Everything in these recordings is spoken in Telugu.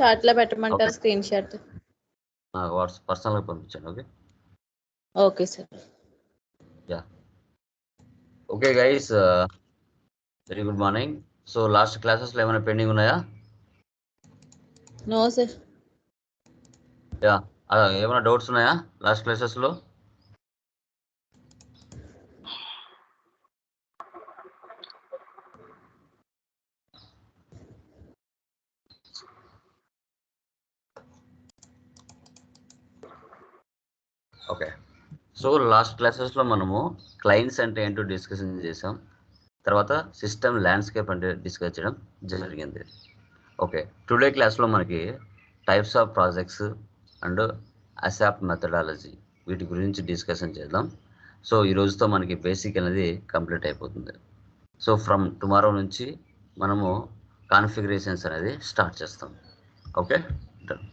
చాట్లో పెట్టమంటారు. Screen shot? నాకు వాట్సాప్ పర్సనల్గా పంపించండి okay? Okay sir. Okay guys very good morning. So last క్లాసెస్లో ఏమైనా పెండింగ్ ఉన్నాయా? No sir. యా. ఏమైనా డౌట్స్ ఉన్నాయా లాస్ట్ క్లాసెస్లో? ఓకే సో లాస్ట్ క్లాసెస్లో మనము క్లయింట్స్ అంటే ఏంటో డిస్కషన్ చేసాం. తర్వాత సిస్టమ్ ల్యాండ్స్కేప్ అంటే డిస్కస్ చేయడం జరిగింది. ఓకే టుడే క్లాస్లో మనకి types of projects and ASAP methodology వీటి గురించి డిస్కషన్ చేద్దాం. సో ఈ రోజుతో మనకి బేసిక్ అనేది కంప్లీట్ అయిపోతుంది. సో ఫ్రమ్ టుమారో నుంచి మనము కాన్ఫిగరేషన్స్ అనేది స్టార్ట్ చేస్తాం. ఓకే డన్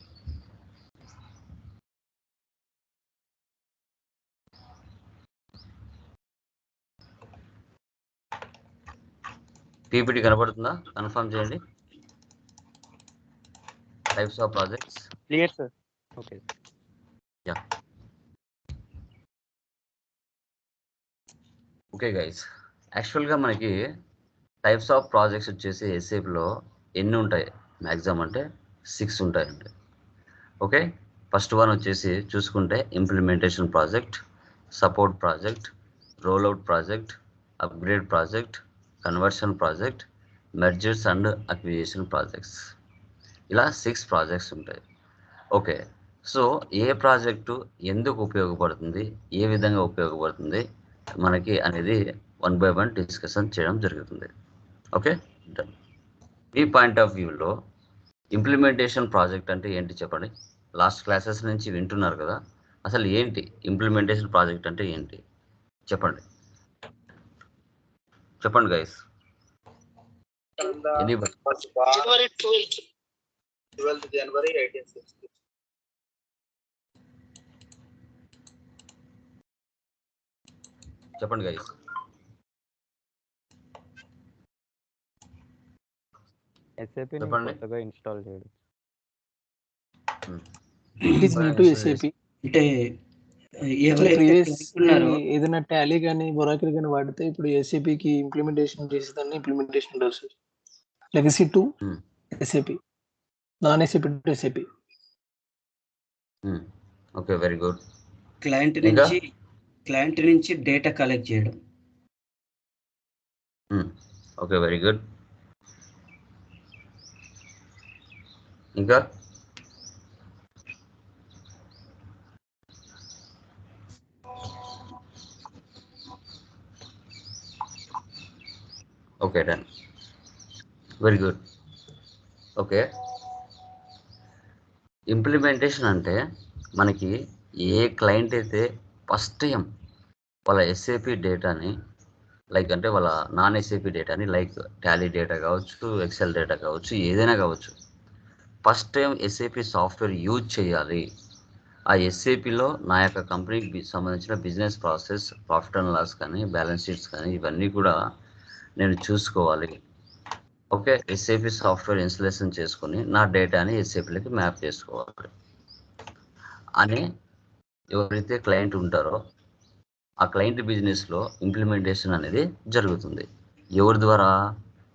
పీపీటీ కనబడుతుందా? కన్ఫర్మ్ చేయండి. Types of projects clear sir okay okay guys యాక్చువల్గా మనకి టైప్స్ ఆఫ్ ప్రాజెక్ట్స్ వచ్చేసి ఎస్ఏపిలో ఎన్ని ఉంటాయి? మ్యాక్సిమం అంటే సిక్స్ ఉంటాయండి. ఓకే ఫస్ట్ వన్ వచ్చేసి చూసుకుంటే implementation project support project rollout project upgrade project conversion project mergers and acquisition projects ఇలా సిక్స్ ప్రాజెక్ట్స్ ఉంటాయి. ఓకే సో ఏ ప్రాజెక్టు ఎందుకు ఉపయోగపడుతుంది? ఏ విధంగా ఉపయోగపడుతుంది? మనకి అనేది వన్ బై వన్ డిస్కషన్ చేయడం జరుగుతుంది. ఓకే డన్ మీ పాయింట్ ఆఫ్ వ్యూలో ఇంప్లిమెంటేషన్ ప్రాజెక్ట్ అంటే ఏంటి చెప్పండి? లాస్ట్ క్లాసెస్ నుంచి వింటున్నారు కదా అసలు ఏంటి? ఇంప్లిమెంటేషన్ ప్రాజెక్ట్ అంటే ఏంటి? చెప్పండి. చెప్పండి guys any January 12th. 12th January 1860. చెప్పండి గైస్ ఎస్ఏపి చెప్పండి. కొత్తగా ఇన్స్టాల్ చేయడం ఇట్ న్యూ టు ఎస్ఏపి అంటే ఏదైనా టాలీ కానీ బొరాకిల్ కానీ వాడితే ఇప్పుడు ఎస్ఏపి కి ఇంప్లిమెంటేషన్ చేసేదాన్ని ఇంప్లిమెంటేషన్ ఉండదు sir. Legacy to. SAP non SAP to SAP okay very good client? నుంచి క్లయింట్ నుంచి డేటా కలెక్ట్ చేయడం. ఓకే వెరీ గుడ్ ఇంకా okay done very good okay. Implementation అంటే మనకి ఏ క్లయింట్ అయితే ఫస్ట్ టైం వాళ్ళ ఎస్ఏపి డేటాని లైక్ అంటే వాళ్ళ నాన్ ఎస్ఏపి డేటాని లైక్ టాలీ డేటా కావచ్చు ఎక్సెల్ డేటా కావచ్చు ఏదైనా కావచ్చు. First time SAP software use చేయాలి. ఆ ఎస్ఏపిలో నా యొక్క కంపెనీకి సంబంధించిన business process profit and loss కానీ బ్యాలెన్స్ షీట్స్ కానీ ఇవన్నీ కూడా నేను చూసుకోవాలి. ఓకే ఎస్ఏపి సాఫ్ట్వేర్ ఇన్స్టలేషన్ చేసుకొని నా డేటాని ఎస్ఏపిలోకి మ్యాప్ చేసుకోవాలి. అని ఎవరైతే క్లయింట్ ఉంటారో ఆ క్లయింట్ బిజినెస్లో ఇంప్లిమెంటేషన్ అనేది జరుగుతుంది. ఎవరి ద్వారా?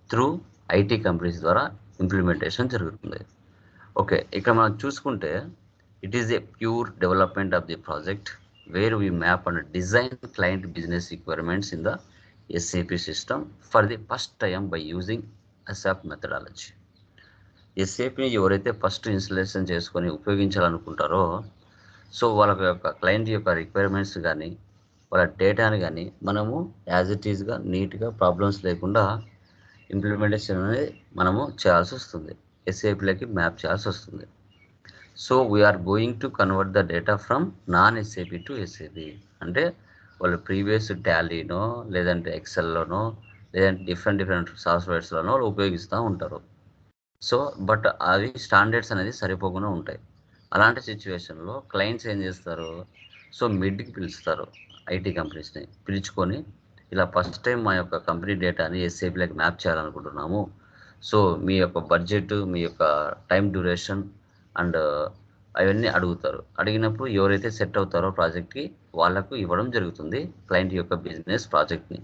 త్రూ ఐటీ కంపెనీస్ ద్వారా ఇంప్లిమెంటేషన్ జరుగుతుంది. ఓకే ఇక్కడ మనం చూసుకుంటే it is a pure development of the project where we map and design client business requirements in the SAP system for the first time by using ASAP methodology ఎస్ఏపిని ఎవరైతే ఫస్ట్ ఇన్స్టలేషన్ చేసుకొని ఉపయోగించాలనుకుంటారో సో వాళ్ళ యొక్క క్లయింట్ యొక్క రిక్వైర్మెంట్స్ కానీ వాళ్ళ డేటాని కానీ మనము యాజ్ ఇట్ ఈస్గా నీట్గా ప్రాబ్లమ్స్ లేకుండా ఇంప్లిమెంటేషన్ అనేది మనము చేయాల్సి వస్తుంది. ఎస్ఏపిలోకి మ్యాప్ చేయాల్సి వస్తుంది. So we are going to convert the data from non SAP to SAP అంటే వాళ్ళు ప్రీవియస్ టాలీనో లేదంటే ఎక్సెల్లోనో లేదంటే డిఫరెంట్ డిఫరెంట్ సాఫ్ట్వేర్స్లోనో వాళ్ళు ఉపయోగిస్తూ ఉంటారు. సో బట్ అవి స్టాండర్డ్స్ అనేది సరిపోకుండా ఉంటాయి. అలాంటి సిచ్యువేషన్లో క్లయింట్స్ ఏం చేస్తారు? సో మిడ్కి పిలుస్తారు ఐటీ కంపెనీస్ని. పిలుచుకొని ఇలా ఫస్ట్ టైం మా యొక్క కంపెనీ డేటాని ఎస్ఏపీలోకి మ్యాప్ చేయాలనుకుంటున్నాము. సో మీ యొక్క బడ్జెట్ మీ యొక్క టైం డ్యూరేషన్ అండ్ అవన్నీ అడుగుతారు. అడిగినప్పుడు ఎవరైతే సెట్ అవుతారో ప్రాజెక్ట్కి వాళ్ళకు ఇవ్వడం జరుగుతుంది క్లయింట్ యొక్క బిజినెస్ ప్రాజెక్ట్ని.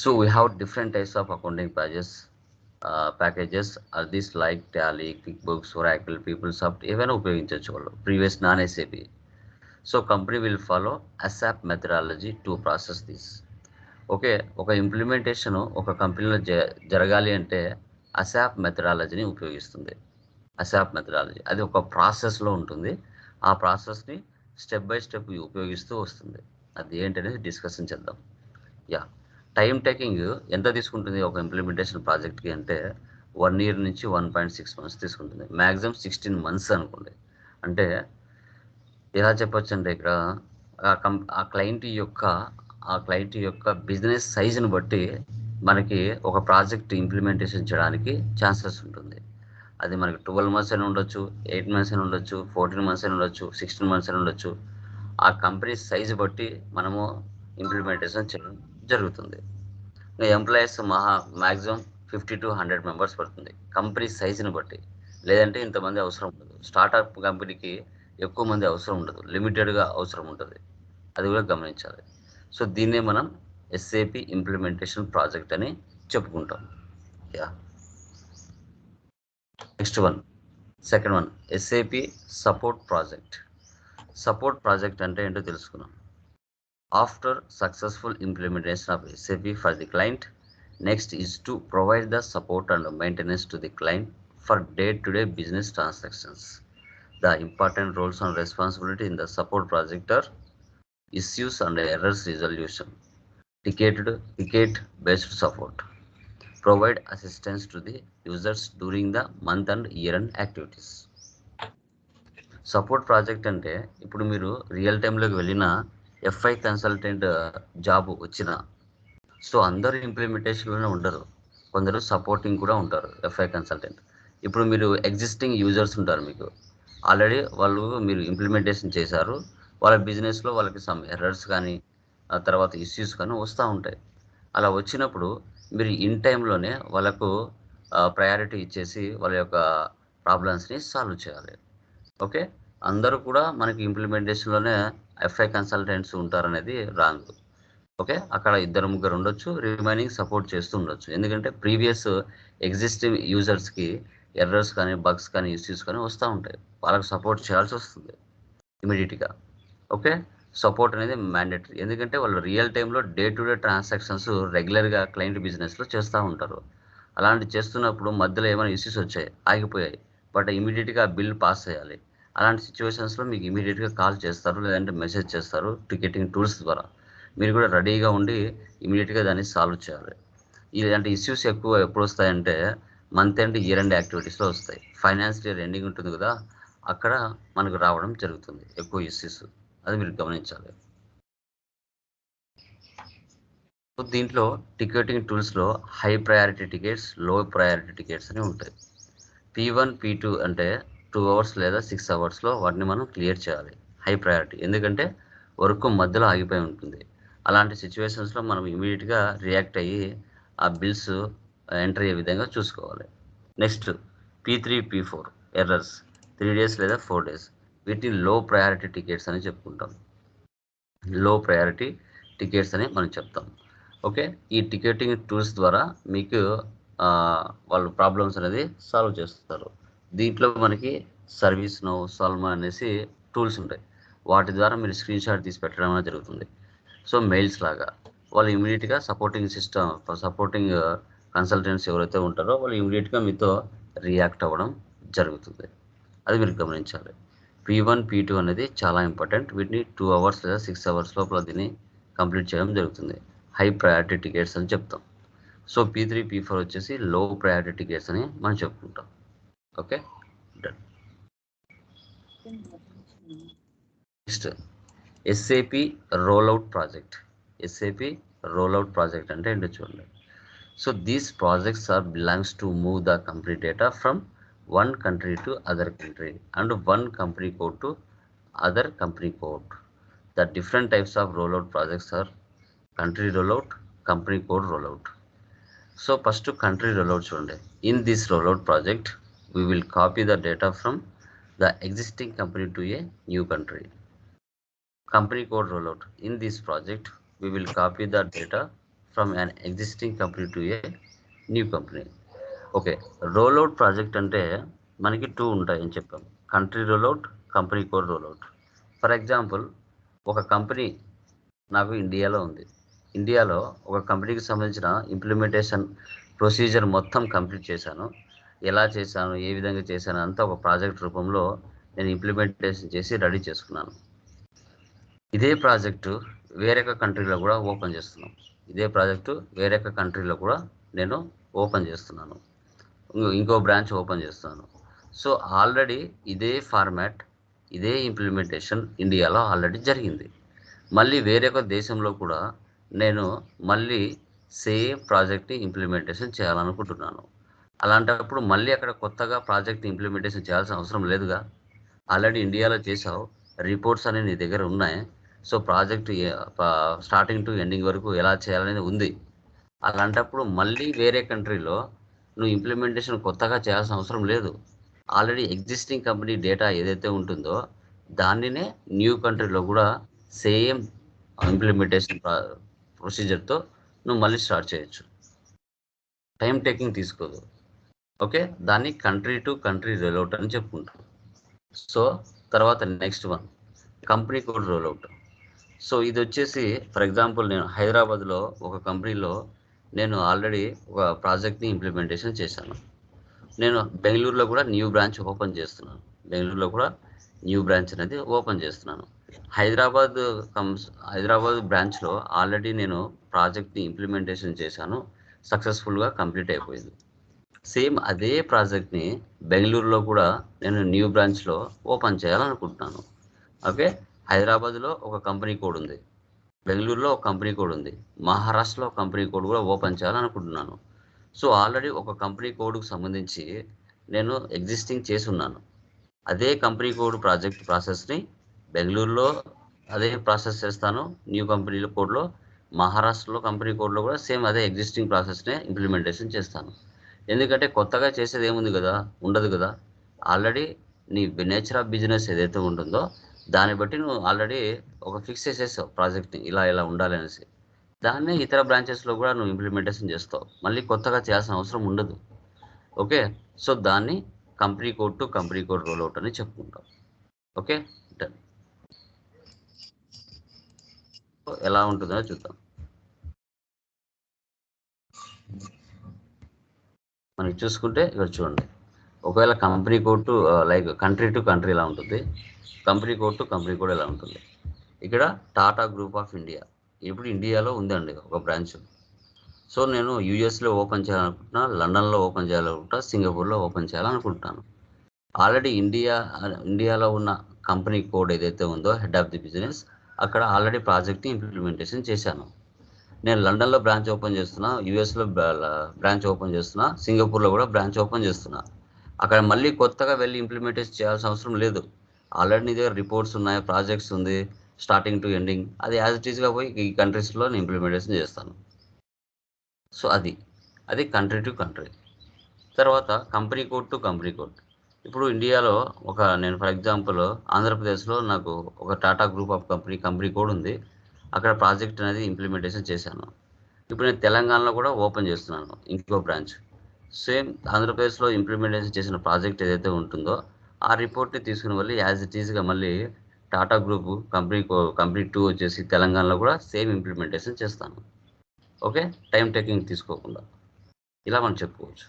So we have different types of accounting pages packages are this like Tally QuickBooks Oracle PeopleSoft ఏవైనా ఉపయోగించవచ్చు వాళ్ళు. Previous non SAP so company will follow ASAP methodology to process this okay ఒక ఇంప్లిమెంటేషన్ ఒక కంపెనీలో జ జరగాలి అంటే అసాప్ మెథడాలజీని ఉపయోగిస్తుంది. అసాప్ మెథడాలజీ అది ఒక ప్రాసెస్లో ఉంటుంది. ఆ ప్రాసెస్ని స్టెప్ బై స్టెప్ ఉపయోగిస్తూ వస్తుంది. అది ఏంటనేది డిస్కషన్ చేద్దాం. యా టైం టేకింగ్ ఎంత తీసుకుంటుంది ఒక ఇంప్లిమెంటేషన్ ప్రాజెక్ట్కి అంటే వన్ ఇయర్ నుంచి వన్ పాయింట్ సిక్స్ మంత్స్ తీసుకుంటుంది. మ్యాక్సిమం సిక్స్టీన్ మంత్స్ అనుకోండి. అంటే ఎలా చెప్పొచ్చు అంటే ఇక్కడ ఆ ఆ క్లయింట్ యొక్క ఆ క్లయింట్ యొక్క బిజినెస్ సైజుని బట్టి మనకి ఒక ప్రాజెక్ట్ ఇంప్లిమెంటేషన్ చేయడానికి ఛాన్సెస్ ఉంటుంది. అది మనకి ట్వెల్వ్ మంత్స్ అని ఉండొచ్చు ఎయిట్ మంత్స్ అని ఉండొచ్చు ఫోర్టీన్ మంత్స్ అని ఉండొచ్చు సిక్స్టీన్ మంత్స్ అని ఉండొచ్చు. ఆ కంపెనీ సైజు బట్టి మనము ఇంప్లిమెంటేషన్ చేయడం జరుగుతుంది. ఇంకా ఎంప్లాయీస్ మహా maximum fifty to hundred members పడుతుంది. కంపెనీ సైజుని బట్టి. లేదంటే ఇంతమంది అవసరం ఉండదు. స్టార్టప్ కంపెనీకి ఎక్కువ మంది అవసరం ఉండదు. లిమిటెడ్గా అవసరం ఉంటుంది. అది కూడా గమనించాలి. సో దీన్నే మనం ఎస్ఏపి ఇంప్లిమెంటేషన్ ప్రాజెక్ట్ అని చెప్పుకుంటాం. Yeah next one second one SAP support project support project అంటే ఏంటో తెలుసుకున్నాం after successful implementation of SAP for the client next is to provide the support and maintenance to the client for day to day business transactions the important roles and responsibility in the support project are issues and errors resolution ticketed, ticket based support provide assistance to the users during the month and year end activities. Support project అంటే ఇప్పుడు మీరు రియల్ టైంలోకి వెళ్ళిన ఎఫ్ఐ కన్సల్టెంట్ జాబ్ వచ్చిన సో అందరూ ఇంప్లిమెంటేషన్లోనే ఉండరు. కొందరు సపోర్టింగ్ కూడా ఉంటారు ఎఫ్ఐ కన్సల్టెంట్ ఇప్పుడు మీరు ఎగ్జిస్టింగ్ యూజర్స్ ఉంటారు మీకు. ఆల్రెడీ వాళ్ళు మీరు ఇంప్లిమెంటేషన్ చేశారు వాళ్ళ బిజినెస్లో వాళ్ళకి సమ్ ఎర్రర్స్ కానీ ఆ తర్వాత ఇష్యూస్ కానీ వస్తూ ఉంటాయి. అలా వచ్చినప్పుడు మీరు ఇన్ టైంలోనే వాళ్ళకు ప్రయారిటీ ఇచ్చేసి వాళ్ళ యొక్క ప్రాబ్లమ్స్ని సాల్వ్ చేయాలి. ఓకే? అందరూ కూడా మనకి ఇంప్లిమెంటేషన్లోనే ఎఫ్ఐ కన్సల్టెంట్స్ ఉంటారనేది రాంగ్. ఓకే? అక్కడ ఇద్దరు ముగ్గురు ఉండొచ్చు రిమైనింగ్ సపోర్ట్ చేస్తూ ఉండొచ్చు. ఎందుకంటే ప్రీవియస్ ఎగ్జిస్టింగ్ యూజర్స్కి ఎర్రర్స్ కానీ బగ్స్ కానీ ఇష్యూస్ కానీ వస్తూ ఉంటాయి. వాళ్ళకి సపోర్ట్ చేయాల్సి వస్తుంది ఇమీడియట్గా ఓకే? సపోర్ట్ అనేది మ్యాండేటరీ ఎందుకంటే వాళ్ళు రియల్ టైంలో డే టు డే ట్రాన్సాక్షన్స్ రెగ్యులర్గా క్లయింట్ బిజినెస్లో చేస్తూ ఉంటారు. అలాంటి చేస్తున్నప్పుడు మధ్యలో ఏమైనా ఇష్యూస్ వచ్చాయి ఆగిపోయాయి. బట్ ఇమీడియట్గా బిల్ పాస్ చేయాలి. అలాంటి సిచ్యువేషన్స్లో మీకు ఇమీడియట్గా కాల్ చేస్తారు లేదంటే మెసేజ్ చేస్తారు టికెటింగ్ టూల్స్ ద్వారా. మీరు కూడా రెడీగా ఉండి ఇమీడియట్గా దాన్ని సాల్వ్ చేయాలి. ఇలాంటి ఇష్యూస్ ఎక్కువ ఎప్పుడు వస్తాయంటే మంత్ ఎండ్ ఇయర్ ఎండ్ యాక్టివిటీస్లో వస్తాయి. ఫైనాన్షియల్ ఇయర్ ఎండింగ్ ఉంటుంది కదా అక్కడ మనకు రావడం జరుగుతుంది. ఎక్కువ ఇష్యూస్ అది మీరు గమనించాలి. దీంట్లో టికెటింగ్ టూల్స్లో హై ప్రయారిటీ టికెట్స్లో ప్రయారిటీ టికెట్స్ అని ఉంటాయి. పీ వన్ పీ టూ అంటే టూ అవర్స్ లేదా సిక్స్ అవర్స్లో వాటిని మనం క్లియర్ చేయాలి. High priority. ఎందుకంటే వర్క్ మధ్యలో ఆగిపోయి ఉంటుంది. అలాంటి సిచ్యువేషన్స్లో మనం ఇమీడియట్గా రియాక్ట్ అయ్యి ఆ బిల్స్ ఎంటర్ అయ్యే విధంగా చూసుకోవాలి. Next P three P four. Errors. Three days లేదా ఫోర్ డేస్. వీటిని లో ప్రయారిటీ టికెట్స్ అని చెప్పుకుంటాం. లో ప్రయారిటీ టికెట్స్ అని మనం చెప్తాం. ఓకే ఈ టికెటింగ్ టూల్స్ ద్వారా మీకు వాళ్ళు ప్రాబ్లమ్స్ అనేది సాల్వ్ చేస్తారు. దీంట్లో మనకి సర్వీస్ నో సాల్వ్ అనేసి టూల్స్ ఉంటాయి. వాటి ద్వారా మీరు స్క్రీన్ షాట్ తీసి పెట్టడం అనేది జరుగుతుంది. సో మెయిల్స్ లాగా. వాళ్ళు ఇమీడియట్గా సపోర్టింగ్ సిస్టమ్ సపోర్టింగ్ కన్సల్టెంట్స్ ఎవరైతే ఉంటారో వాళ్ళు ఇమీడియట్గా మీతో రియాక్ట్ అవ్వడం జరుగుతుంది. అది మీరు గమనించాలి. పీ వన్ పీ టూ అనేది చాలా ఇంపార్టెంట్ వీటిని టూ అవర్స్ లేదా సిక్స్ అవర్స్ లోపల దీన్ని కంప్లీట్ చేయడం జరుగుతుంది. హై ప్రయారిటీ టికెట్స్ అని చెప్తాం. So P three P four వచ్చేసి లో ప్రయారిటీ టికెట్స్ అని మనం చెప్పుకుంటాం. Okay done next SAP rollout project SAP rollout project అంటే ఏంటో చూడండి. So these projects are belongs to move the complete data from One country to other country and one company code to other company code the different types of rollout projects are country rollout, company code rollout. So first country rollout చూడండి in this rollout project we will copy the data from the existing company to a new country company code rollout. In this project, we will copy the data from an existing company to a new company. Okay. Rollout project అంటే మనకి టూ ఉంటాయని చెప్పాం. Country rollout company code rollout. For example ఒక కంపెనీ నాకు ఇండియాలో ఉంది. ఇండియాలో ఒక కంపెనీకి సంబంధించిన ఇంప్లిమెంటేషన్ ప్రొసీజర్ మొత్తం కంప్లీట్ చేశాను. ఎలా చేశాను ఏ విధంగా చేశాను అంతా ఒక ప్రాజెక్ట్ రూపంలో నేను ఇంప్లిమెంటేషన్ చేసి రెడీ చేసుకున్నాను. ఇదే ప్రాజెక్టు వేరొక కంట్రీలో కూడా ఓపెన్ చేస్తున్నాం. ఇదే ప్రాజెక్టు వేరొక కంట్రీలో కూడా నేను ఓపెన్ చేస్తున్నాను. ఇంకో- బ్రాంచ్ ఓపెన్ చేస్తాను. సో ఆల్రెడీ ఇదే ఫార్మాట్ ఇదే ఇంప్లిమెంటేషన్ ఇండియాలో ఆల్రెడీ జరిగింది. మళ్ళీ వేరే ఒక దేశంలో కూడా నేను మళ్ళీ సేమ్ ప్రాజెక్ట్ని ఇంప్లిమెంటేషన్ చేయాలనుకుంటున్నాను. అలాంటప్పుడు మళ్ళీ అక్కడ కొత్తగా ప్రాజెక్ట్ ఇంప్లిమెంటేషన్ చేయాల్సిన అవసరం లేదుగా? ఆల్రెడీ ఇండియాలో చేసావు రిపోర్ట్స్ అనేవి నీ దగ్గర ఉన్నాయి. So project starting to ending వరకు ఎలా చేయాలనేది ఉంది. అలాంటప్పుడు మళ్ళీ వేరే కంట్రీలో నువ్వు ఇంప్లిమెంటేషన్ కొత్తగా చేయాల్సిన అవసరం లేదు. ఆల్రెడీ ఎగ్జిస్టింగ్ కంపెనీ డేటా ఏదైతే ఉంటుందో దానినే న్యూ కంట్రీలో కూడా సేమ్ ఇంప్లిమెంటేషన్ ప్రొసీజర్తో నువ్వు మళ్ళీ స్టార్ట్ చేయొచ్చు. టైం టేకింగ్ తీసుకోదు. ఓకే దాన్ని కంట్రీ టు కంట్రీ రోల్అవుట్ అని చెప్పుకుంటాం. సో తర్వాత next one company code rollout so ఇది వచ్చేసి ఫర్ ఎగ్జాంపుల్ నేను హైదరాబాద్లో ఒక కంపెనీలో నేను ఆల్రెడీ ఒక ప్రాజెక్ట్ని ఇంప్లిమెంటేషన్ చేశాను. నేను బెంగళూరులో కూడా న్యూ బ్రాంచ్ ఓపెన్ చేస్తున్నాను. బెంగళూరులో కూడా న్యూ బ్రాంచ్ అనేది ఓపెన్ చేస్తున్నాను. హైదరాబాద్ కమ్స్ హైదరాబాద్ బ్రాంచ్లో ఆల్రెడీ నేను ప్రాజెక్ట్ని ఇంప్లిమెంటేషన్ చేశాను. సక్సెస్ఫుల్గా కంప్లీట్ అయిపోయింది. సేమ్ అదే ప్రాజెక్ట్ని బెంగళూరులో కూడా నేను న్యూ బ్రాంచ్లో ఓపెన్ చేయాలనుకుంటున్నాను. ఓకే హైదరాబాద్లో ఒక కంపెనీ కోడ్ ఉంది. బెంగళూరులో ఒక కంపెనీ కోడ్ ఉంది. మహారాష్ట్రలో ఒక కంపెనీ కోడ్ కూడా ఓపెన్ చేయాలనుకుంటున్నాను. సో ఆల్రెడీ ఒక కంపెనీ కోడ్కు సంబంధించి నేను ఎగ్జిస్టింగ్ చేసి ఉన్నాను అదే కంపెనీ కోడ్ ప్రాజెక్ట్ ప్రాసెస్ని బెంగళూరులో అదే ప్రాసెస్ చేస్తాను. న్యూ కంపెనీల కోడ్లో మహారాష్ట్రలో కంపెనీ కోడ్లో కూడా సేమ్ అదే ఎగ్జిస్టింగ్ ప్రాసెస్నే ఇంప్లిమెంటేషన్ చేస్తాను. ఎందుకంటే కొత్తగా చేసేది ఏముంది కదా? ఉండదు కదా? ఆల్రెడీ నీ నేచర్ ఆఫ్ బిజినెస్ ఏదైతే ఉంటుందో దాన్ని బట్టి నువ్వు ఆల్రెడీ ఒక ఫిక్స్ చేసేసావు ప్రాజెక్ట్ని ఇలా ఇలా ఉండాలి అనేసి దాన్ని ఇతర బ్రాంచెస్లో కూడా నువ్వు ఇంప్లిమెంటేషన్ చేస్తావు. మళ్ళీ కొత్తగా చేయాల్సిన అవసరం ఉండదు. ఓకే? సో దాన్ని company code to company code rollout అని చెప్పుకుంటాం. ఓకే? డన్. ఎలా ఉంటుందో చూద్దాం. మనకి చూసుకుంటే ఇక్కడ చూడండి. ఒకవేళ company code to like country to country ఇలా ఉంటుంది. Company code to company code ఎలా ఉంటుంది? ఇక్కడ టాటా గ్రూప్ ఆఫ్ ఇండియా. ఇప్పుడు ఇండియాలో ఉందండి ఒక బ్రాంచ్. సో నేను యూఎస్లో ఓపెన్ చేయాలనుకుంటున్నా లండన్లో ఓపెన్ చేయాలనుకుంటా సింగపూర్లో ఓపెన్ చేయాలనుకుంటున్నాను. ఆల్రెడీ ఇండియా ఇండియాలో ఉన్న కంపెనీ కోడ్ ఏదైతే ఉందో హెడ్ ఆఫ్ ది బిజినెస్ అక్కడ ఆల్రెడీ ప్రాజెక్ట్ని ఇంప్లిమెంటేషన్ చేశాను. నేను లండన్లో బ్రాంచ్ ఓపెన్ చేస్తున్నా యూఎస్లో బ్రాంచ్ ఓపెన్ చేస్తున్నా సింగపూర్లో కూడా బ్రాంచ్ ఓపెన్ చేస్తున్నా. అక్కడ మళ్ళీ కొత్తగా వెళ్ళి ఇంప్లిమెంటేషన్ చేయాల్సిన అవసరం లేదు. ఆల్రెడీ నీ దగ్గర రిపోర్ట్స్ ఉన్నాయి ప్రాజెక్ట్స్ ఉంది స్టార్టింగ్ టు ఎండింగ్ అది యాజ్ ఇట్ ఈస్గా పోయి ఈ కంట్రీస్లో నేను ఇంప్లిమెంటేషన్ చేస్తాను. సో అది. అది కంట్రీ టు కంట్రీ తర్వాత company code to company code ఇప్పుడు ఇండియాలో ఒక నేను ఫర్ ఎగ్జాంపుల్ ఆంధ్రప్రదేశ్లో నాకు ఒక Tata group of company company code ఉంది. అక్కడ ప్రాజెక్ట్ అనేది ఇంప్లిమెంటేషన్ చేశాను. ఇప్పుడు నేను తెలంగాణలో కూడా ఓపెన్ చేస్తున్నాను ఇంకో బ్రాంచ్ సేమ్ ఆంధ్రప్రదేశ్లో ఇంప్లిమెంటేషన్ చేసిన ప్రాజెక్ట్ ఏదైతే ఉంటుందో ఆ రిపోర్ట్ని తీసుకుని వెళ్ళి యాజ్ ఇట్ ఈస్గా మళ్ళీ Tata group company company two వచ్చేసి తెలంగాణలో కూడా సేమ్ ఇంప్లిమెంటేషన్ చేస్తాను. ఓకే? టైం టేకింగ్ తీసుకోకుండా. ఇలా మనం చెప్పుకోవచ్చు.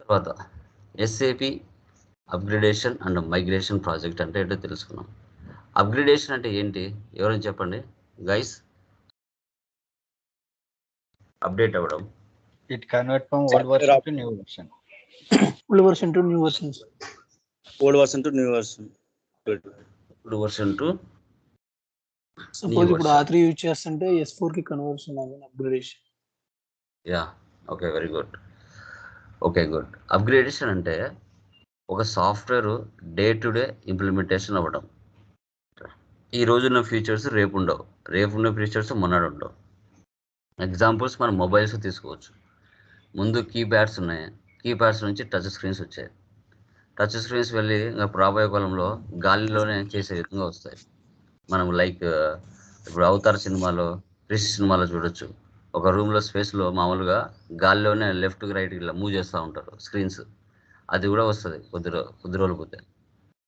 తర్వాత SAP upgradation and migration project అంటే ఏంటో తెలుసుకున్నాం. అప్గ్రేడేషన్ అంటే ఏంటి? ఎవరైనా చెప్పండి. గైస్? అప్డేట్ అవ్వడం. It convert from old version to new version. Old version to new versions old version to new version ఇప్పుడు వర్షన్ టు సపోజ్ ఇప్పుడు version. ఆ త్రీ యూజ్ చేస్తుంటే ఎస్ ఫోర్కి కన్వర్షన్ అవ్వాలి upgradation yeah okay very good okay good upgradation అంటే ఒక software day to day implementation అవ్వడం. ఈ రోజున్న ఫీచర్స్ రేపు ఉండవు. రేపు ఉన్న ఫీచర్స్ మొన్నడు ఉండవు. ఎగ్జాంపుల్స్ మనం మొబైల్స్ తీసుకోవచ్చు. ముందు కీప్యాడ్స్ ఉన్నాయి. కీప్యాడ్స్ నుంచి టచ్ స్క్రీన్స్ వచ్చాయి. టచ్ స్క్రీన్స్ వెళ్ళి ఇంకా రాబోయే కాలంలో గాలిలోనే చేసే విధంగా వస్తాయి. మనం లైక్ ఇప్పుడు అవతార్ సినిమాలో రిషి సినిమాలో చూడొచ్చు. ఒక రూమ్లో స్పేస్లో మామూలుగా గాలిలోనే లెఫ్ట్కి రైట్కి ఇలా మూవ్ చేస్తూ ఉంటారు స్క్రీన్స్. అది కూడా వస్తుంది కొద్ది రో కొద్ది రోజులు పోతే.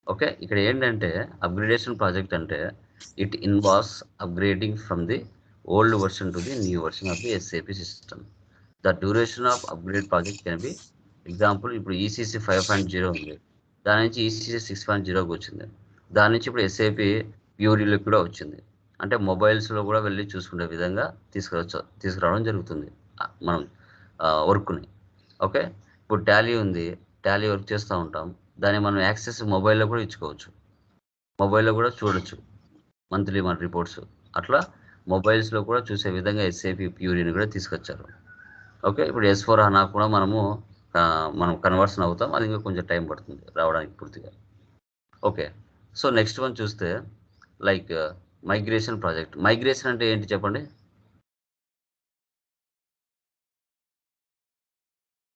ఓకే? ఇక్కడ ఏంటంటే అప్గ్రేడేషన్ ప్రాజెక్ట్ అంటే it involves upgrading from the old version to the new version of the SAP system. The duration of upgrade project can be example ఇప్పుడు ఈసీసీ ఫైవ్ పాయింట్ జీరో ఉంది. దాని నుంచి ఈసీసీ సిక్స్ పాయింట్ జీరోకి వచ్చింది. దాని నుంచి ఇప్పుడు ఎస్ఏపి ప్యూరీలోకి కూడా వచ్చింది. అంటే మొబైల్స్లో కూడా వెళ్ళి చూసుకునే విధంగా తీసుకురావచ్చు తీసుకురావడం జరుగుతుంది. మనం వర్క్ని ఓకే ఇప్పుడు టాలీ ఉంది. టాలీ వర్క్ చేస్తూ ఉంటాం. దాన్ని మనం యాక్సెస్ మొబైల్లో కూడా ఇచ్చుకోవచ్చు. మొబైల్లో కూడా చూడొచ్చు. మంత్లీ మన రిపోర్ట్స్ అట్లా మొబైల్స్లో కూడా చూసే విధంగా ఎస్ఏపి ప్యూరీని కూడా తీసుకొచ్చారు. ఓకే ఇప్పుడు ఎస్ ఫోర్ అన్నా కూడా మనము మనం కన్వర్షన్ అవుతాం అది ఇంకా కొంచెం టైం పడుతుంది రావడానికి పూర్తిగా. ఓకే సో నెక్స్ట్ వన్ చూస్తే లైక్ మైగ్రేషన్ ప్రాజెక్ట్ మైగ్రేషన్ అంటే ఏంటి చెప్పండి?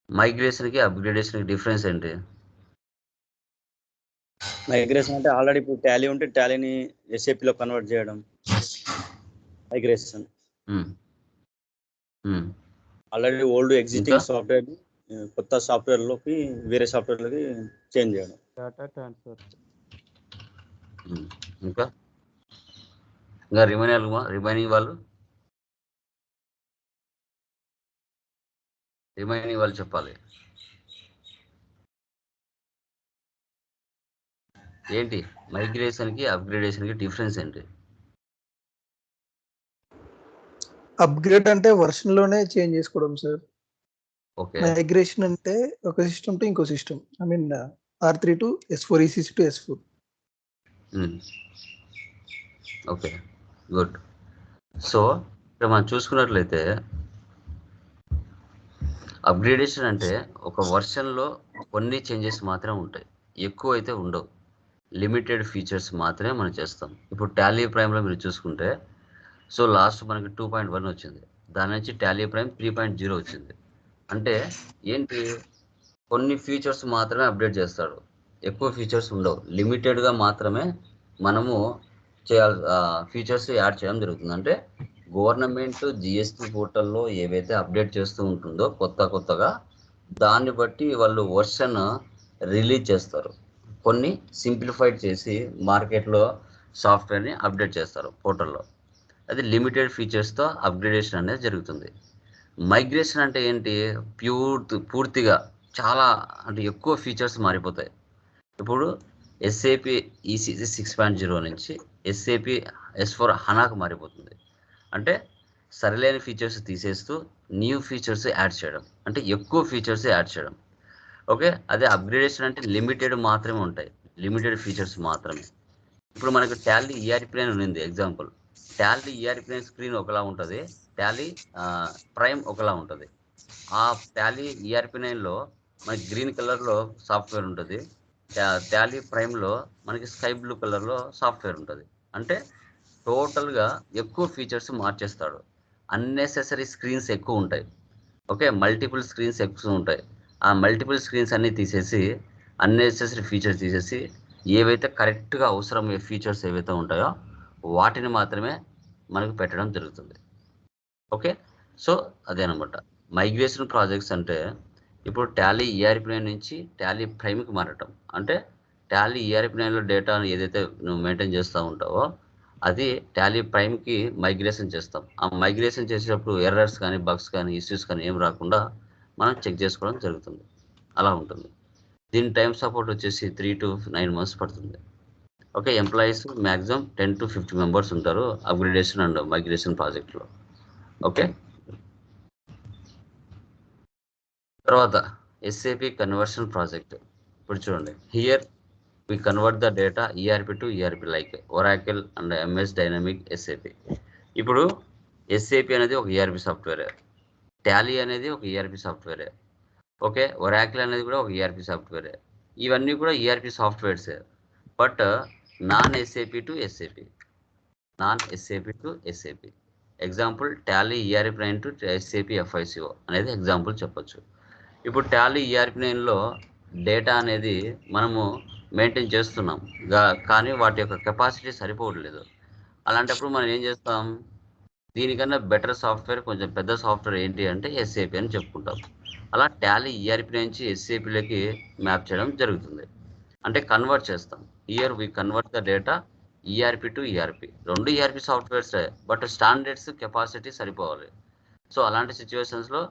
మైగ్రేషన్కి అప్గ్రేడేషన్కి డిఫరెన్స్ ఏంటి? మైగ్రేషన్ అంటే ఆల్రెడీ ఇప్పుడు టాలీ ఉంటే టాలీని ఎస్ఏపిలో కన్వర్ట్ చేయడం. Migration. Already old existing? Software కొత్త సాఫ్ట్వేర్లోకి వేరే సాఫ్ట్వేర్లోకి చేంజ్ చేయడం. Data transfer. ఇంకా? ఇంకా రిమైనింగ్ రిమైనింగ్ వాళ్ళు? రిమైనింగ్ వాళ్ళు చెప్పాలి. ఏంటి? మైగ్రేషన్కి అప్గ్రేడేషన్కి డిఫరెన్స్ ఏంటి? అప్గ్రేడ్ అంటే వర్షన్లోనే చేంజ్ చేసుకోవడం సార్ మైగ్రేషన్ అంటే ఒక సిస్టమ్ టు ఇంకో system. I mean R three to S four ECC to S four. Okay. Good. So ఇక్కడ మనం చూసుకున్నట్లయితే అప్గ్రేడేషన్ అంటే ఒక వర్షన్లో కొన్ని చేంజెస్ మాత్రమే ఉంటాయి. ఎక్కువ అయితే ఉండవు. లిమిటెడ్ ఫీచర్స్ మాత్రమే మనం చేస్తాం. ఇప్పుడు టాలీ ప్రైమ్లో మీరు చూసుకుంటే సో లాస్ట్ మనకి టూ పాయింట్ వన్ వచ్చింది. దాని నుంచి Tally Prime three point zero వచ్చింది. అంటే ఏంటి? కొన్ని ఫీచర్స్ మాత్రమే అప్డేట్ చేస్తాడు. ఎక్కువ ఫీచర్స్ ఉండవు. లిమిటెడ్గా మాత్రమే మనము చేయాలి ఫీచర్స్ యాడ్ చేయడం జరుగుతుంది. అంటే గవర్నమెంట్ జిఎస్టీ పోర్టల్లో ఏవైతే అప్డేట్ చేస్తూ ఉంటుందో కొత్త కొత్తగా దాన్ని బట్టి వాళ్ళు వర్షన్ రిలీజ్ చేస్తారు. కొన్ని సింప్లిఫైడ్ చేసి మార్కెట్లో సాఫ్ట్వేర్ని అప్డేట్ చేస్తారు పోర్టల్లో అది లిమిటెడ్ ఫీచర్స్తో అప్గ్రేడేషన్ అనేది జరుగుతుంది. మైగ్రేషన్ అంటే ఏంటి? ప్యూర్ పూర్తిగా చాలా అంటే ఎక్కువ ఫీచర్స్ మారిపోతాయి. ఇప్పుడు S A P E C G six point zero నుంచి S A P S four హనాకు మారిపోతుంది. అంటే సరిలేని ఫీచర్స్ తీసేస్తూ న్యూ ఫీచర్స్ యాడ్ చేయడం. అంటే ఎక్కువ ఫీచర్స్ యాడ్ చేయడం. ఓకే? అదే అప్గ్రేడేషన్ అంటే లిమిటెడ్ మాత్రమే ఉంటాయి. లిమిటెడ్ ఫీచర్స్ మాత్రమే. ఇప్పుడు మనకు ట్యాలీ ఈఆర్పి అని ఉంది. ఎగ్జాంపుల్. టాలరీ ఈఆర్ ప్లేన్ స్క్రీన్ ఒకలా ఉంటుంది. టాలీ ప్రైమ్ ఒకలా ఉంటుంది. ఆ టాలీ ఈఆర్పి నైన్లో మనకి గ్రీన్ కలర్లో సాఫ్ట్వేర్ ఉంటుంది. టాలీ ప్రైమ్లో మనకి స్కై బ్లూ కలర్లో సాఫ్ట్వేర్ ఉంటుంది. అంటే టోటల్గా ఎక్కువ ఫీచర్స్ మార్చేస్తాడు. అన్నెసెసరీ స్క్రీన్స్ ఎక్కువ ఉంటాయి. ఓకే మల్టిపుల్ స్క్రీన్స్ ఎక్కువ ఉంటాయి. ఆ మల్టిపుల్ స్క్రీన్స్ అన్నీ తీసేసి అన్నెసెసరీ ఫీచర్స్ తీసేసి ఏవైతే కరెక్ట్గా అవసరమయ్యే ఫీచర్స్ ఏవైతే ఉంటాయో వాటిని మాత్రమే మనకు పెట్టడం జరుగుతుంది. ఓకే? సో అదేనమాట. మైగ్రేషన్ ప్రాజెక్ట్స్ అంటే ఇప్పుడు టాలీ ఈఆర్పి నైన్ నుంచి టాలీ ప్రైమ్కి మారటం. అంటే టాలీ ఈఆర్పి నైన్లో డేటా ఏదైతే నువ్వు మెయింటైన్ చేస్తూ ఉంటావో అది టాలీ ప్రైమ్కి మైగ్రేషన్ చేస్తాం. ఆ మైగ్రేషన్ చేసేటప్పుడు ఎర్రర్స్ కానీ బగ్స్ కానీ ఇష్యూస్ కానీ ఏం రాకుండా మనం చెక్ చేసుకోవడం జరుగుతుంది. అలా ఉంటుంది. దీని టైం సపోర్ట్ వచ్చేసి త్రీ టు నైన్ మంత్స్ పడుతుంది. Okay employees maximum ten to fifty members ఉంటారు అప్గ్రేడేషన్ అండ్ మైగ్రేషన్ ప్రాజెక్ట్లో. ఓకే. తర్వాత ఎస్ఏపి కన్వర్షన్ ప్రాజెక్ట్ ఇప్పుడు చూడండి. Here we convert the data ERP to ERP like Oracle and MS dynamic SAP ఇప్పుడు ఎస్ఏపి అనేది ఒక ఈఆర్పి సాఫ్ట్వేర్ టాలీ అనేది ఒక ఈఆర్పి సాఫ్ట్వేరే ఓకే ఒరాకిల్ అనేది కూడా ఒక ఈఆర్పి సాఫ్ట్వేరే ఇవన్నీ కూడా ERP సాఫ్ట్వేర్సే but non SAP to SAP non SAP to SAP example Tally ERP nine to SAP FICO అనేది ఎగ్జాంపుల్ చెప్పొచ్చు. ఇప్పుడు టాలీ ఈఆర్పీ నైన్లో డేటా అనేది మనము మెయింటైన్ చేస్తున్నాం. కానీ వాటి యొక్క కెపాసిటీ సరిపోవట్లేదు. అలాంటప్పుడు మనం ఏం చేస్తాం? దీనికన్నా బెటర్ సాఫ్ట్వేర్ కొంచెం పెద్ద సాఫ్ట్వేర్ ఏంటి అంటే ఎస్ఏపి అని చెప్పుకుంటాం. అలా టాలీ ఈఆర్పి నుంచి ఎస్ఏపిలోకి మ్యాప్ చేయడం జరుగుతుంది. అంటే కన్వర్ట్ చేస్తాం. Here we convert the data ERP to ERP రెండు ERP softwares but standards capacity సరిపోవాలి. So అలాంటి సిచ్యువేషన్స్లో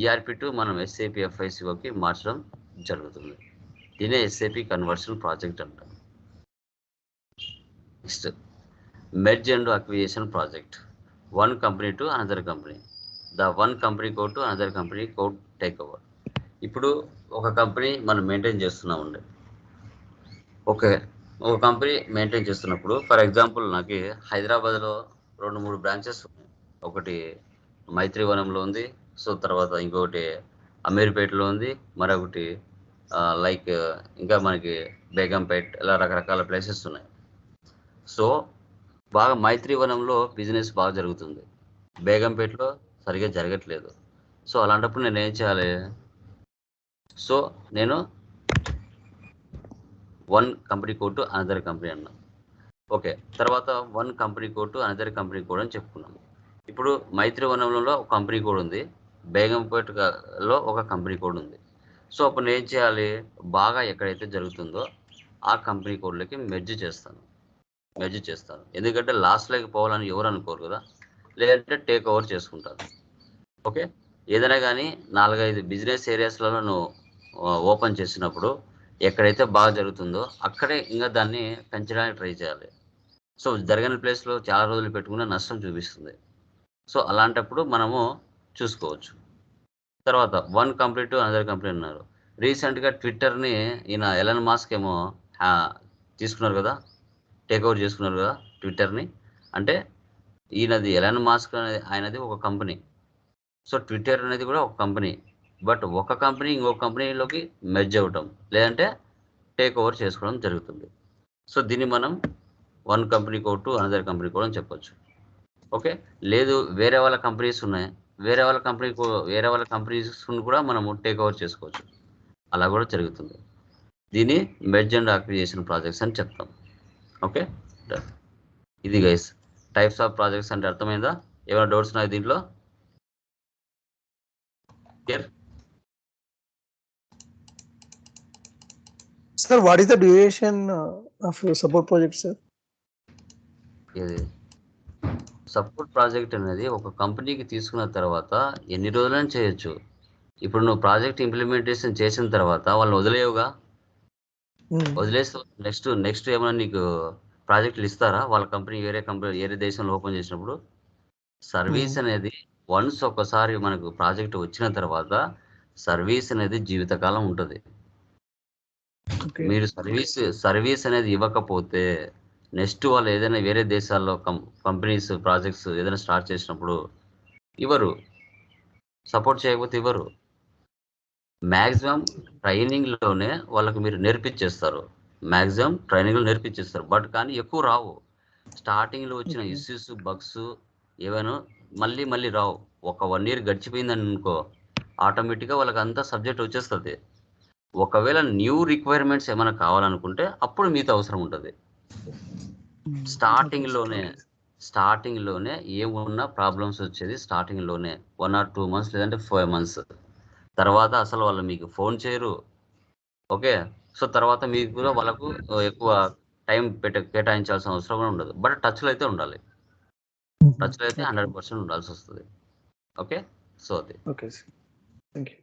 ఈఆర్పి టు మనం ఎస్ఏపి ఎఫ్ఐసిఓకి మార్చడం జరుగుతుంది. దీనే ఎస్ఏపి కన్వర్షన్ ప్రాజెక్ట్ అంటాం. Next merge and acquisition project one company to another company the one company code to another company code take over ఇప్పుడు ఒక కంపెనీ మనం మెయింటైన్ చేస్తున్నాం అండి. ఓకే ఒక కంపెనీ మెయింటైన్ చేస్తున్నప్పుడు ఫర్ ఎగ్జాంపుల్ నాకు హైదరాబాద్లో రెండు మూడు బ్రాంచెస్ ఉన్నాయి. ఒకటి మైత్రివనంలో ఉంది సో తర్వాత ఇంకొకటి అమీర్పేటలో ఉంది మరొకటి లైక్ ఇంకా మనకి బేగంపేట్ ఇలా రకరకాల ప్లేసెస్ ఉన్నాయి. సో బాగా మైత్రివనంలో బిజినెస్ బాగా జరుగుతుంది. బేగంపేటలో సరిగా జరగట్లేదు. సో అలాంటప్పుడు నేను ఏం చేయాలి? సో నేను one company code to another company అన్నాం. ఓకే తర్వాత one company code to another company code అని చెప్పుకున్నాము ఇప్పుడు మైత్రివనంలో ఒక కంపెనీ కోడ్ ఉంది బేగంపేటలో ఒక కంపెనీ కోడ్ ఉంది. సో అప్పుడు నేను ఏం చేయాలి? బాగా ఎక్కడైతే జరుగుతుందో ఆ కంపెనీ కోడ్లకి మెర్జ్ చేస్తాను. మెర్జ్ చేస్తాను. ఎందుకంటే లాస్ట్లోకి పోవాలని ఎవరు అనుకోరు కదా? లేదంటే టేక్ ఓవర్ చేసుకుంటారు. ఓకే? ఏదైనా కానీ నాలుగైదు బిజినెస్ ఏరియాస్లలో నువ్వు ఓపెన్ చేసినప్పుడు ఎక్కడైతే బాగా జరుగుతుందో అక్కడే ఇంకా దాన్ని పెంచడానికి ట్రై చేయాలి. సో జరగని ప్లేస్లో చాలా రోజులు పెట్టుకున్న నష్టం చూపిస్తుంది. సో అలాంటప్పుడు మనము చూసుకోవచ్చు. తర్వాత one company to another company అన్నారు. రీసెంట్గా ట్విట్టర్ని ఈయన ఎలన్ మాస్క్ ఏమో తీసుకున్నారు కదా? టేక్ ఓవర్ చేసుకున్నారు కదా ట్విట్టర్ని? అంటే ఈయనది ఎలన్ మాస్క్ అనేది ఆయనది ఒక కంపెనీ. సో ట్విట్టర్ అనేది కూడా ఒక కంపెనీ. బట్ ఒక కంపెనీ ఇంకొక కంపెనీలోకి మెర్జ్ అవ్వటం లేదంటే టేక్ ఓవర్ చేసుకోవడం జరుగుతుంది. సో దీన్ని మనం one company code to another company code అని చెప్పొచ్చు. ఓకే లేదు వేరే వాళ్ళ కంపెనీస్ ఉన్నాయి. వేరే వాళ్ళ కంపెనీ వేరే వాళ్ళ కంపెనీస్ కూడా మనము టేక్ ఓవర్ చేసుకోవచ్చు. అలా కూడా జరుగుతుంది. దీన్ని మెర్జ్ అండ్ ఆక్విజేషన్ ప్రాజెక్ట్స్ అని చెప్తాం. ఓకే ఇది గైస్ టైప్స్ ఆఫ్ ప్రాజెక్ట్స్ అంటే అర్థమైందా? ఏమైనా డౌట్స్ ఉన్నాయి దీంట్లో? Clear Is the duration uh, of your support project, sir? ఇది సపోర్ట్ ప్రాజెక్ట్ అనేది ఒక కంపెనీకి తీసుకున్న తర్వాత ఎన్ని రోజులైనా చేయొచ్చు ఇప్పుడు నువ్వు ప్రాజెక్ట్ ఇంప్లిమెంటేషన్ చేసిన తర్వాత వాళ్ళని వదిలేవుగా Hmm. వదిలేస్తే నెక్స్ట్ నెక్స్ట్ ఏమైనా నీకు ప్రాజెక్టులు ఇస్తారా వాళ్ళ కంపెనీ వేరే కంపెనీ వేరే దేశంలో ఓపెన్ చేసినప్పుడు సర్వీస్ అనేది వన్స్ ఒకసారి మనకు ప్రాజెక్ట్ వచ్చిన తర్వాత సర్వీస్ అనేది జీవితకాలం ఉంటుంది. మీరు సర్వీస్ సర్వీస్ అనేది ఇవ్వకపోతే నెక్స్ట్ వాళ్ళు ఏదైనా వేరే దేశాల్లో కంపెనీస్ ప్రాజెక్ట్స్ ఏదైనా స్టార్ట్ చేసినప్పుడు ఇవ్వరు. సపోర్ట్ చేయకపోతే ఇవ్వరు. మ్యాక్సిమం ట్రైనింగ్లోనే వాళ్ళకి మీరు నేర్పించేస్తారు మ్యాక్సిమం ట్రైనింగ్లో నేర్పించేస్తారు బట్ కానీ ఎక్కువ రావు. స్టార్టింగ్లో వచ్చిన. ఇష్యూస్ బగ్స్ ఏవైనా మళ్ళీ మళ్ళీ రావు. ఒక వన్ ఇయర్ గడిచిపోయిందని అనుకో ఆటోమేటిక్గా వాళ్ళకి అంతా సబ్జెక్ట్ వచ్చేస్తుంది. ఒకవేళ న్యూ రిక్వైర్మెంట్స్ ఏమైనా కావాలనుకుంటే అప్పుడు మీతో అవసరం ఉంటుంది Hmm. starting Okay, లోనే okay. స్టార్టింగ్లోనే ఏమున్నా ప్రాబ్లమ్స్ వచ్చేది స్టార్టింగ్లోనే వన్ ఆర్ టూ మంత్స్ లేదంటే ఫైవ్ మంత్స్ తర్వాత అసలు వాళ్ళు మీకు ఫోన్ చేయరు ఓకే సో తర్వాత మీకు కూడా వాళ్ళకు ఎక్కువ టైం పెట్ట కేటాయించాల్సిన అవసరం కూడా ఉండదు బట్ టచ్లో అయితే ఉండాలి. టచ్లో అయితే. హండ్రెడ్ పర్సెంట్ ఉండాల్సి వస్తుంది ఓకే సో అది sir. Thank you.